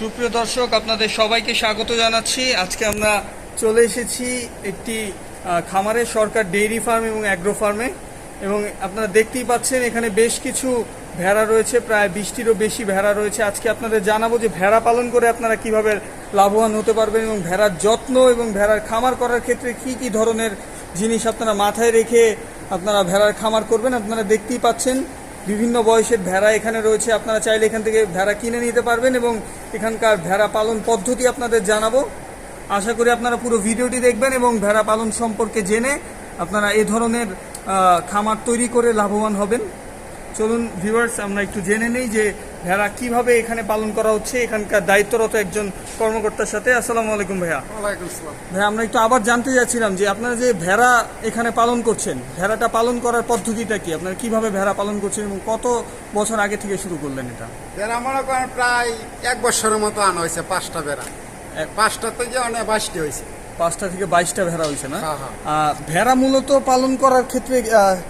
সুপ্রিয় দর্শক, আপনাদের সবাইকে স্বাগত জানাচ্ছি। আজকে আমরা চলে এসেছি একটি খামারে সরকার ডেইরি ফার্ম এবং অ্যাগ্রো ফার্মে। এবং আপনারা দেখতেই পাচ্ছেন, এখানে বেশ কিছু ভেড়া রয়েছে, প্রায় বিশটিরও বেশি ভেড়া রয়েছে। আজকে আপনাদের জানাব যে ভেড়া পালন করে আপনারা কীভাবে লাভবান হতে পারবেন এবং ভেড়ার যত্ন এবং ভেড়ার খামার করার ক্ষেত্রে কি কি ধরনের জিনিস আপনারা মাথায় রেখে আপনারা ভেড়ার খামার করবেন, আপনারা দেখতেই পাচ্ছেন। বিভিন্ন বয়সের ভেড়া এখানে রয়েছে। আপনারা চাইলে এখান থেকে ভেড়া কিনে নিতে পারবেন এবং এখানকার ভেড়া পালন পদ্ধতি আপনাদের জানাব। আশা করি আপনারা পুরো ভিডিওটি দেখবেন এবং ভেড়া পালন সম্পর্কে জেনে আপনারা এ ধরনের খামার তৈরি করে লাভবান হবেন। চলুন ভিউয়ার্স আমরা একটু জেনে নেই যে ভেড়া কীভাবে এখানে পালন করা হচ্ছে? এখানকার দায়িত্বরত একজন কর্মকর্তার সাথে। আসসালামু আলাইকুম ভাইয়া। ওয়ালাইকুম আসসালাম। ভাই আমরা একটু আবার জানতে যাচ্ছিলাম যে আপনারা যে ভেড়া এখানে পালন করছেন ভেড়াটা পালন করার পদ্ধতিটা কি? আপনারা কীভাবে ভেড়া পালন করছেন এবং কত বছর আগে থেকে শুরু করলেন এটা? ভেড়া মনে করেন প্রায় এক বছরের মতো আনা হয়েছে পাঁচটা ভেড়া। এক- পাঁচটা থেকে অনেক বাইশটি হয়েছে। পাঁচটা থেকে বাইশটা ভেড়া হয়েছে না? হ্যাঁ, হ্যাঁ। ভেড়া মূলত পালন করার ক্ষেত্রে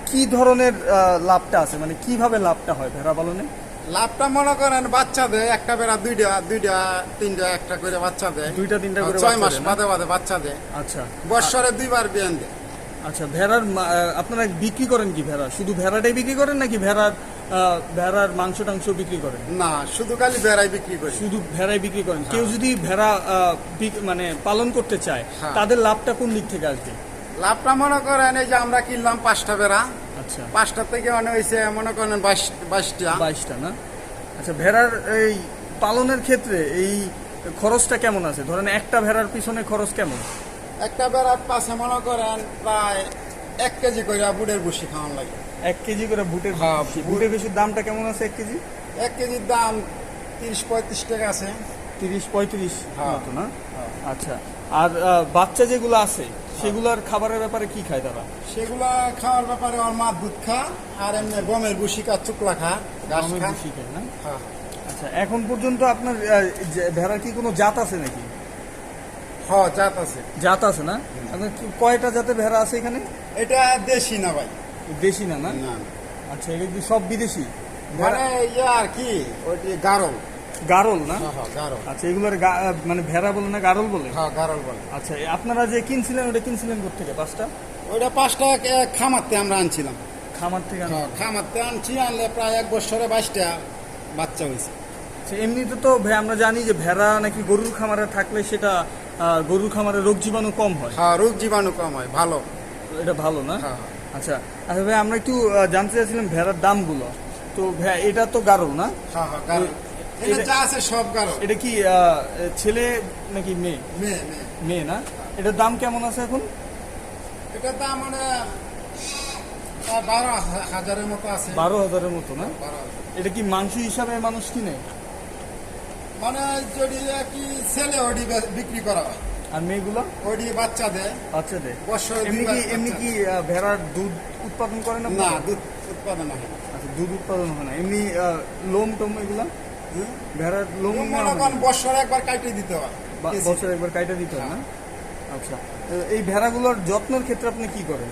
কি ধরনের লাভটা আছে? মানে কীভাবে লাভটা হয় ভেড়া পালনে? লাভটা মনে করেন বাচ্চা দেয় একটা বেড়া দুইটা দুইটা তিনটা একটা করে বাচ্চা দেয়। দুইটা তিনটা করে ছয় মাস বাদে বাদে বাচ্চা দেয়। আচ্ছা। বৎসরে দুইবার বিয়ান দেয়। আচ্ছা ভেড়ার আপনারা বিক্রি করেন কি ভেড়া? শুধু ভেড়াটাই বিক্রি করেন নাকি ভেড়ার ভেড়ার মাংস টাংস বিক্রি করেন? না শুধু খালি ভেড়াই বিক্রি করি। শুধু ভেড়াই বিক্রি করেন? কেউ যদি ভেড়া মানে পালন করতে চায় হ্যাঁ। তাদের লাভটা কোন দিক থেকে আসবে? লাভটা মনে করেন এই যে আমরা কিনলাম পাঁচটা বেড়া। আচ্ছা। পাঁচটা থেকে অনেক হয়েছে মনে করেন বাইশ বাইশটা। বাইশটা না? আচ্ছা ভেড়ার এই পালনের ক্ষেত্রে এই খরচটা কেমন আছে? ধরেন একটা ভেড়ার পিছনে খরচ কেমন? একটা বেড়ার পাশে মনে করেন প্রায় এক কেজি করে বুড়ের বসি খাওয়ান লাগে। এক কেজি করে বুটের হ্যাঁ, বুটের বেশির দামটা কেমন আছে এক কেজি? এক কেজির দাম তিরিশ পঁয়ত্রিশ টাকা আছে। তিরিশ পঁয়ত্রিশ হ্যাঁ। মতো না? আচ্ছা আর বাচ্চা যেগুলো আছে সেগুলোর খাবারের ব্যাপারে কি খায় তারা? সেগুলা খাওয়ার ব্যাপারে আমার মা দুধ খা আর এমনি গমের বুসি খা চুকলা খা ঘাস গমের খা। খায় না? হ্যাঁ। আচ্ছা এখন পর্যন্ত আপনার ভেড়ার কি কোনো জাত আছে নাকি? হ জাত আছে। জাত আছে না? কি- কয়টা জাতের ভেড়া আছে এখানে? এটা দেশি না ভাই। দেশি না না? না। আচ্ছা এটা কি সব বিদেশি? মানে ইয়ে আর কি ওই গারল। গারল না? হ্যাঁ হ্যাঁ আচ্ছা এগুলোর মানে ভেড়া বলে না গারল বলে? হ্যাঁ গারল বলে। আচ্ছা আপনারা যে কিনছিলেন ওটা কিনছিলেন থেকে পাঁচটা? ওইটা পাঁচটা খামারতে আমরা আনছিলাম। খামার থেকে? হ্যাঁ খামারতে আনছি আনলে প্রায় এক বছরে বাইশটা বাচ্চা হয়েছে। আচ্ছা, এমনিতে তো আমরা জানি যে ভেড়া নাকি গরুর খামারে থাকলে সেটা গরুর খামারে রোগ জীবাণু কম হয়। হ্যাঁ রোগ জীবাণু কম হয় ভালো। এটা ভালো না? হ্যাঁ। আচ্ছা আচ্ছা ভাই আমরা একটু জানতে চাইছিলাম ভেড়ার দামগুলো। তো এটা তো গারল না? হ্যাঁ হ্যাঁ এটা এটা- যা আছে সব গারল এটা কি ছেলে নাকি মেয়ে? মেয়ে না? এটার দাম কেমন আছে এখন? এটার দাম মানে বারো হাজারের মতো আছে। বারো হাজারের মতো না? এটা কি মাংস হিসাবে মানুষ কিনে? মানে যদি কি ছেলে ওডি বিক্রি করা হয়। আর মেয়েগুলো? ওডি বাচ্চা দেয়। বাচ্চাদের বছরে এমনি কি এমনি কি ভেড়ার দুধ উৎপাদন করে না না দুধ উৎপাদন হয় না। আচ্ছা দুধ উৎপাদন হয় না। এমনি লোম টোম এগুলা? ভেড়ার লোম মনে করেন বছরে একবার কাটিয়ে দিতে হয়। বছরে একবার কাইটা দিতে হয় না? আচ্ছা। এই ভেড়াগুলোর যত্নের ক্ষেত্রে আপনি কি করেন?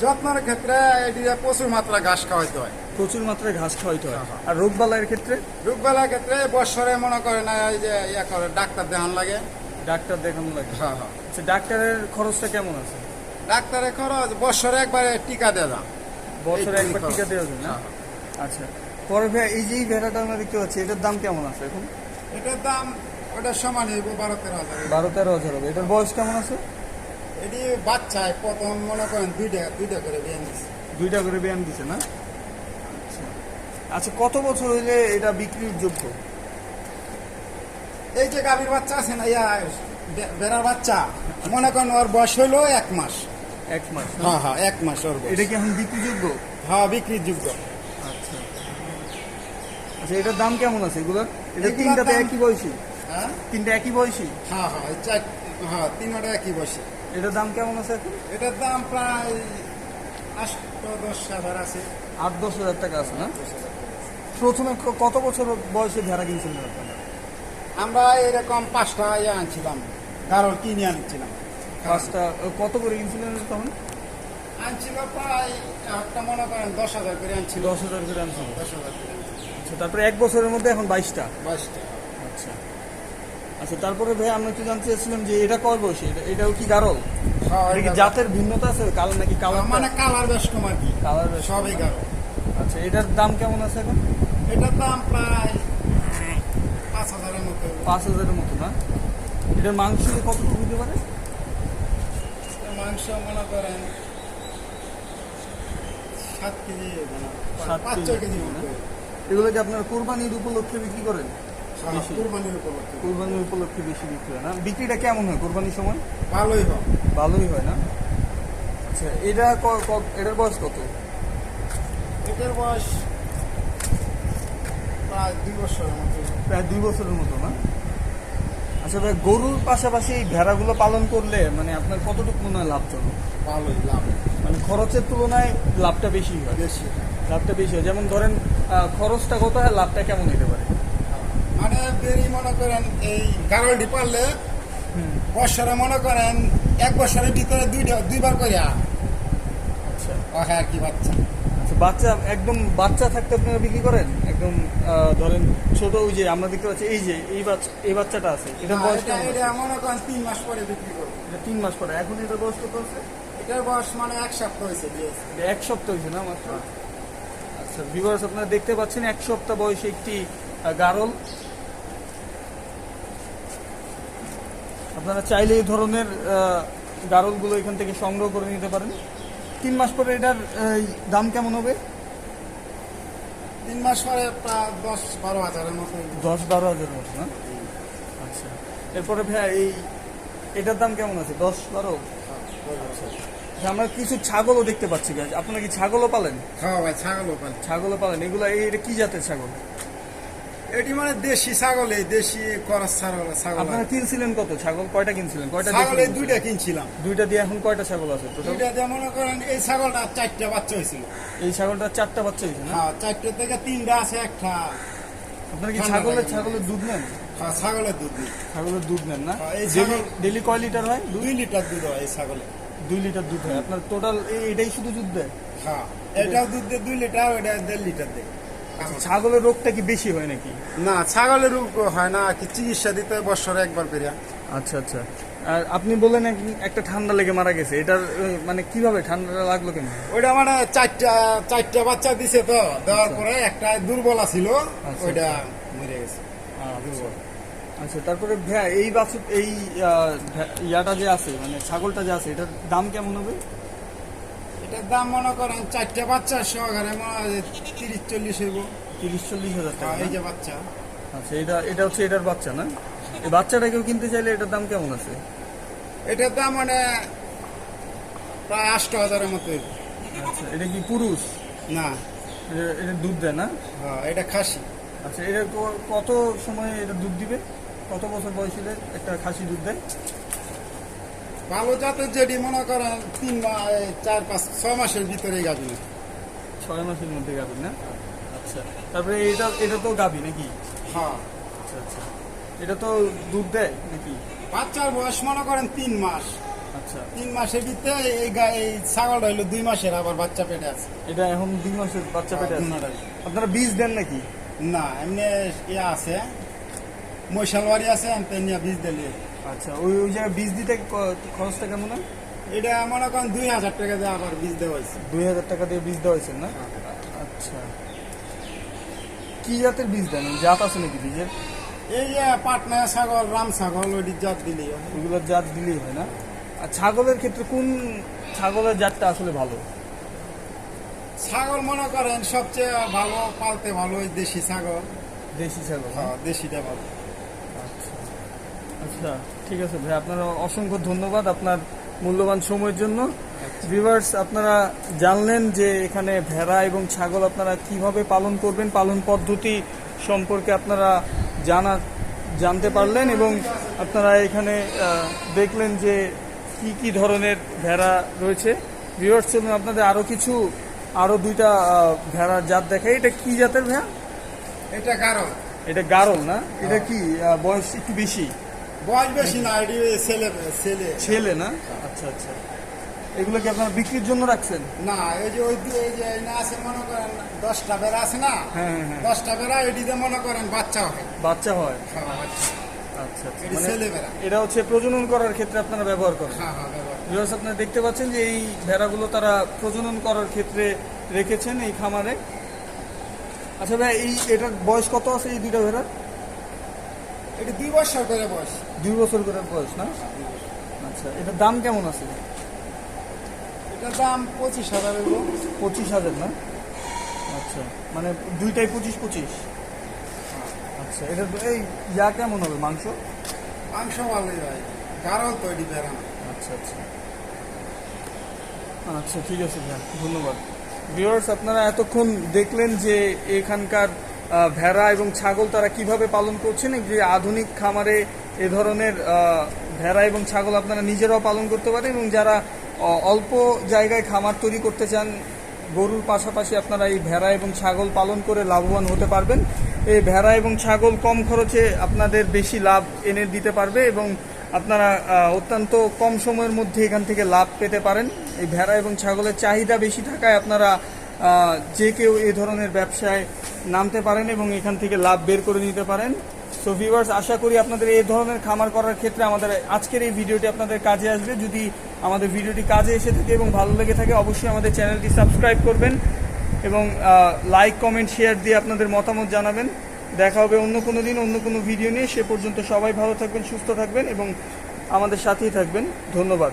যত্নের ক্ষেত্রে এটি প্রচুর মাত্রা ঘাস খাওয়াইতে হয়। প্রচুর মাত্রায় ঘাস খাওয়াইতে হয়। হ্যাঁ, হ্যাঁ। আর রোগবালাইয়ের ক্ষেত্রে? রোগবেলার ক্ষেত্রে বছরে মনে করেন এই যে ইয়া করে ডাক্তার দেখান লাগে। ডাক্তার দেখানো লাগে। হ্যাঁ হ্যাঁ। আচ্ছা ডাক্তারের খরচটা কেমন আছে? ডাক্তারের খরচ বছরে একবারে টিকা দেওয়া। বছরে একবার টিকা দেওয়া যায় না? হ্যাঁ। আচ্ছা। পরে ভাই এই যে ভেড়াটা আমরা দেখতে পাচ্ছি এটার দাম কেমন আছে এখন? এটার দাম ওটার সমান হইব বারো তেরো হাজার। বারো তেরো হাজার হবে। এটার বয়স কেমন আছে? এটি বাচ্চায় প্রথম মনে করেন দুইটা দুইটা করে বিয়ে দিচ্ছে দুইটা করে ব্যায়াম দিছে না? আচ্ছা। আচ্ছা কত বছর হইলে এটা বিক্রির যোগ্য? এই যে গাভীর বাচ্চা আছে না ইয়া বেড়ার বাচ্চা মনে করেন ওর বয়স হইল এক মাস। এক মাস হ্যাঁ হ্যাঁ এক মাস ওর এটা কি এখন বিক্রিযোগ্য? হ্যাঁ বিক্রির যোগ্য আচ্ছা আচ্ছা এটার দাম কেমন আছে এগুলোর? এটা তিনটাতে একই বয়সী? হ্যাঁ? তিনটা একই বয়সী? হ্যাঁ হ্যাঁ চার হ্যাঁ তিনটা একই বয়সী। এটার দাম কেমন আছে এখন? এটার দাম প্রায় আট দশ হাজার আছে। আট দশ হাজার টাকা আছে না? প্রথমে কত বছর বয়সে ভেড়া কিনছিলেন আপনারা? আমরা এরকম পাঁচটা ইয়ে আনছিলাম গারল কিনে আনছিলাম। পাঁচটা কত করে কিনছিলেন তখন? আনছিল প্রায় একটা মনে করেন দশ হাজার করে আনছিল। দশ হাজার করে আনছিলেন দশ হাজার করে আনছিল। আচ্ছা তারপরে এক বছরের মধ্যে এখন বাইশটা। বাইশটা। আচ্ছা। আচ্ছা তারপরে ভাই আমরা একটু জানতে চাচ্ছিলাম যে এটা কয় বয়সী? এটা এটাও কি গারল হ্যাঁ, জাতের ভিন্নতা আছে? কালার নাকি কালার মানে কালার বেশ কম আর কি। কালার বেশ সবই গারো আচ্ছা এটার দাম কেমন আছে এখন? এটার দাম প্রায় পাঁচ হাজারের মতো। পাঁচ হাজারের মতো না? এটার মাংস কতটুকু হতে পারে? মাংস মনে করেন সাত কেজি সাত কেজি? এগুলো কি আপনার কোরবানির উপলক্ষে বিক্রি করেন? হ্যাঁ, কুরবানির উপলক্ষে কোরবানির উপলক্ষে বেশি বিক্রি হয় না। বিক্রিটা কেমন হয় কোরবানির সময়? ভালোই হবে ভালোই হয় না? আচ্ছা এটা এটার বয়স কত? এটার বয়স প্রায় দুই বছরের মতো। প্রায় দুই বছরের মতো না? আচ্ছা ভাই গরুর পাশাপাশি এই ভেড়াগুলো পালন করলে মানে আপনার কতটুকু মনে হয় লাভজনক ভালোই লাভ। মানে খরচের তুলনায় লাভটা বেশি হয়। বেশি। লাভটা বেশি হয়। যেমন ধরেন খরচটা কত হয় লাভটা কেমন হতে পারে? মানে দেরি মনে করেন এই গারলটি পারলে বছরে মনে করেন এক বছরের ভিতরে দুইটা দুইবার করে আচ্ছা। আর কি বাচ্চা। আচ্ছা বাচ্চা একদম বাচ্চা থাকতে আপনারা বিক্রি করেন? একদম ধরেন ছোট ওই যে আমরা দেখতে পাচ্ছি এই যে এই বাচ্চা এই বাচ্চাটা আছে বয়স এটা এটা আছে? মনে করেন তিন মাস পরে বিক্রি করব। এটা তিন মাস পরে। এখন এটার বয়স কত আছে? এটার বয়স মানে এক সপ্তাহ হয়েছে এটা এক সপ্তাহ হয়েছে না মাত্র? আচ্ছা ভিউয়ার্স আপনারা দেখতে পাচ্ছেন এক সপ্তাহ বয়সে একটি গারল। আপনারা চাইলে এই ধরনের গারলগুলো এখান থেকে সংগ্রহ করে নিতে পারেন। তিন মাস পরে এটার দাম কেমন হবে? তিন মাস পরে দশ বারো হাজারের মতো। দশ বারো হাজার মতো না? আচ্ছা। এরপরে ভাইয়া এই এটার দাম কেমন আছে? দশ বারো। আচ্ছা, আমরা কিছু ছাগলও দেখতে পাচ্ছি ভাই আপনারা কি ছাগলও পালেন? হ্যাঁ ভাই ছাগলও পাল। ছাগলও পালেন। এগুলো এই এটা কি জাতের ছাগল? এটি মানে দেশি ছাগল এই দেশি করস ছাগল ছাগল আপনারা কিনছিলেন কত? ছাগল কয়টা কিনছিলেন? কয়টা ছাগল এই দুইটা কিনছিলাম। দুইটা দিয়ে এখন কয়টা ছাগল আছে? দুইটা দিয়ে মনে করেন এই ছাগলটা চারটা বাচ্চা হয়েছিল। এই ছাগলটা চারটা বাচ্চা হয়েছে হ্যাঁ চারটে থেকে তিনটা আছে একটা আপনারা কি ছাগলের ছাগলের দুধ নেন? হ্যাঁ, ছাগলের দুধ। ছাগলের দুধ নেন না? হ্যাঁ, এই ডেলি কয় লিটার হয় দুই লিটার দুধ হয় এই ছাগলে। দুই লিটার দুধ হয়। আপনার টোটাল এটাই শুধু দুধ দেয়? হ্যাঁ এটাও দুধ দেয় দুই লিটার ওইটা দেড় লিটার দেয়। ছাগলের রোগটা কি বেশি হয় নাকি? না ছাগলের রোগ হয় না কি চিকিৎসা দিতে বছরে একবার করে আচ্ছা আচ্ছা। আর আপনি বললেন এক- একটা ঠান্ডা লেগে মারা গেছে এটার মানে কীভাবে ঠান্ডাটা লাগল কেন? ওইটা মানে চারটা চারটা বাচ্চা দিছে তো দেওয়ার পরে একটা দুর্বল ছিল আচ্ছা, ওইটা মরে গেছে। আচ্ছা আচ্ছা তারপরে ভ্যা এই বাছুর এই ইয়াটা যে আছে মানে ছাগলটা যে আছে এটার দাম কেমন হবে? এটার দাম মনে করেন চারটা বাচ্চা সহকারে তিরিশ চল্লিশ হইব। তিরিশ চল্লিশ হাজার টাকা হ্যাঁ, এই যে বাচ্চা। আচ্ছা এটা এটা হচ্ছে এটার বাচ্চা না? এই বাচ্চাটা কেউ কিনতে চাইলে এটার দাম কেমন আছে? এটার দাম মানে প্রায় আষ্ট হাজারের মতো আচ্ছা এটা কি পুরুষ? না। এটা দুধ দেয় না? হ্যাঁ এটা খাসি। আচ্ছা এটা কত সময় এটা দুধ দিবে? কত বছর বয়স হলে একটা খাসি দুধ দেয় ভালো জাতের যেটি মনে করেন তিন মাস চার পাঁচ ছয় মাসের ভিতরে গাবি ছয় মাসের মধ্যে গাভী না? আচ্ছা। তারপরে এটা এটা তো গাভী নাকি? হ্যাঁ। আচ্ছা আচ্ছা। এটা তো দুধ দেয় নাকি? বাচ্চার বয়স মনে করেন তিন মাস। আচ্ছা। তিন মাসের ভিতরে এই গা- এই ছাগলটা হইল দুই মাসের আবার বাচ্চা পেটে আছে। এটা এখন দুই মাসের বাচ্চা পেটে আছে। আপনারা বীজ দেন নাকি? না এমনি ইয়ে আছে। মৈশালবাড়ি আছে এমনি নিয়ে বীজ দিলে আচ্ছা ওই ওই জায়গায় বীজ দিতে খরচটা কেমন হয়? এটা মনে করেন দুই হাজার টাকা দিয়ে আবার বীজ দেওয়া হয়েছে। দুই হাজার টাকা দিয়ে বীজ দেওয়া হয়েছে না? আচ্ছা। কি জাতের বীজ দেন? জাত আছে নাকি বীজের? এই যে পাটনা ছাগল রাম ছাগল ওইটি জাত দিলে ওইগুলোর জাত দিলেই হয় না? আর ছাগলের ক্ষেত্রে কোন ছাগলের জাতটা আসলে ভালো? ছাগল মনে করেন সবচেয়ে ভালো পালতে ভালো ওই দেশি ছাগল দেশি ছাগল হ্যাঁ, দেশিটা ভালো। আচ্ছা ঠিক আছে ভাই আপনার অসংখ্য ধন্যবাদ আপনার মূল্যবান সময়ের জন্য। ভিভার্স আপনারা জানলেন যে এখানে ভেড়া এবং ছাগল আপনারা কীভাবে পালন করবেন পালন পদ্ধতি সম্পর্কে আপনারা জানা জানতে পারলেন এবং আপনারা এখানে দেখলেন যে কি কি ধরনের ভেড়া রয়েছে। ভিভার্স চলুন আপনাদের আরও কিছু আরও দুইটা ভেড়ার জাত দেখাই। এটা কি জাতের ভেড়া? এটা কারণ এটা গারল না? এটা কি বয়স একটু বেশি? বয়স বেশি না এটি ছেলে ছেলে। ছেলে না? আচ্ছা আচ্ছা। এগুলো কি আপনারা বিক্রির জন্য রাখছেন? না এই যে ওই এই যে না আছে মনে করেন দশটা বেড়া আছে না? হ্যাঁ হ্যাঁ হ্যাঁ। দশটা বেড়া এটিতে মনে করেন বাচ্চা হয়। বাচ্চা হয়? আচ্ছা আচ্ছা। এটি মানে ভেড়া এটা হচ্ছে প্রজনন করার ক্ষেত্রে আপনারা ব্যবহার করেন? হ্যাঁ হ্যাঁ। ভিউয়ার্স আপনারা দেখতে পাচ্ছেন যে এই ভেড়াগুলো তারা প্রজনন করার ক্ষেত্রে রেখেছেন এই খামারে। আচ্ছা ভাই এই এটার বয়স কত আছে এই দুইটা ভেড়ার? এটি দুই বছর করে বয়স। দুই বছর করে বয়স না? আচ্ছা এটার দাম কেমন আছে? এটার দাম পঁচিশ হাজার পঁচিশ হাজার না? আচ্ছা মানে দুইটাই পঁচিশ পঁচিশ। আচ্ছা এটা এই ইয়া কেমন হবে মাংস? মাংস ভালোই হয়। গারল তো এটি বেড়া। আচ্ছা আচ্ছা। আচ্ছা ঠিক আছে ভাই ধন্যবাদ। ভিউয়ার্স আপনারা এতক্ষণ দেখলেন যে এখানকার ভেড়া এবং ছাগল তারা কীভাবে পালন করছেন? যে আধুনিক খামারে এ ধরনের ভেড়া এবং ছাগল আপনারা নিজেরাও পালন করতে পারেন এবং যারা অল্প জায়গায় খামার তৈরি করতে চান, গরুর পাশাপাশি আপনারা এই ভেড়া এবং ছাগল পালন করে লাভবান হতে পারবেন। এই ভেড়া এবং ছাগল কম খরচে আপনাদের বেশি লাভ এনে দিতে পারবে এবং আপনারা অত্যন্ত কম সময়ের মধ্যে এখান থেকে লাভ পেতে পারেন। এই ভেড়া এবং ছাগলের চাহিদা বেশি থাকায় আপনারা যে কেউ এই ধরনের ব্যবসায় নামতে পারেন এবং এখান থেকে লাভ বের করে নিতে পারেন। সো ভিউয়ার্স আশা করি আপনাদের এই ধরনের খামার করার ক্ষেত্রে আমাদের আজকের এই ভিডিওটি আপনাদের কাজে আসবে। যদি আমাদের ভিডিওটি কাজে এসে থাকে এবং ভালো লেগে থাকে, অবশ্যই আমাদের চ্যানেলটি সাবস্ক্রাইব করবেন এবং লাইক কমেন্ট শেয়ার দিয়ে আপনাদের মতামত জানাবেন। দেখা হবে অন্য কোনো দিন, অন্য কোনো ভিডিও নিয়ে। সে পর্যন্ত সবাই ভালো থাকবেন, সুস্থ থাকবেন এবং আমাদের সাথেই থাকবেন। ধন্যবাদ।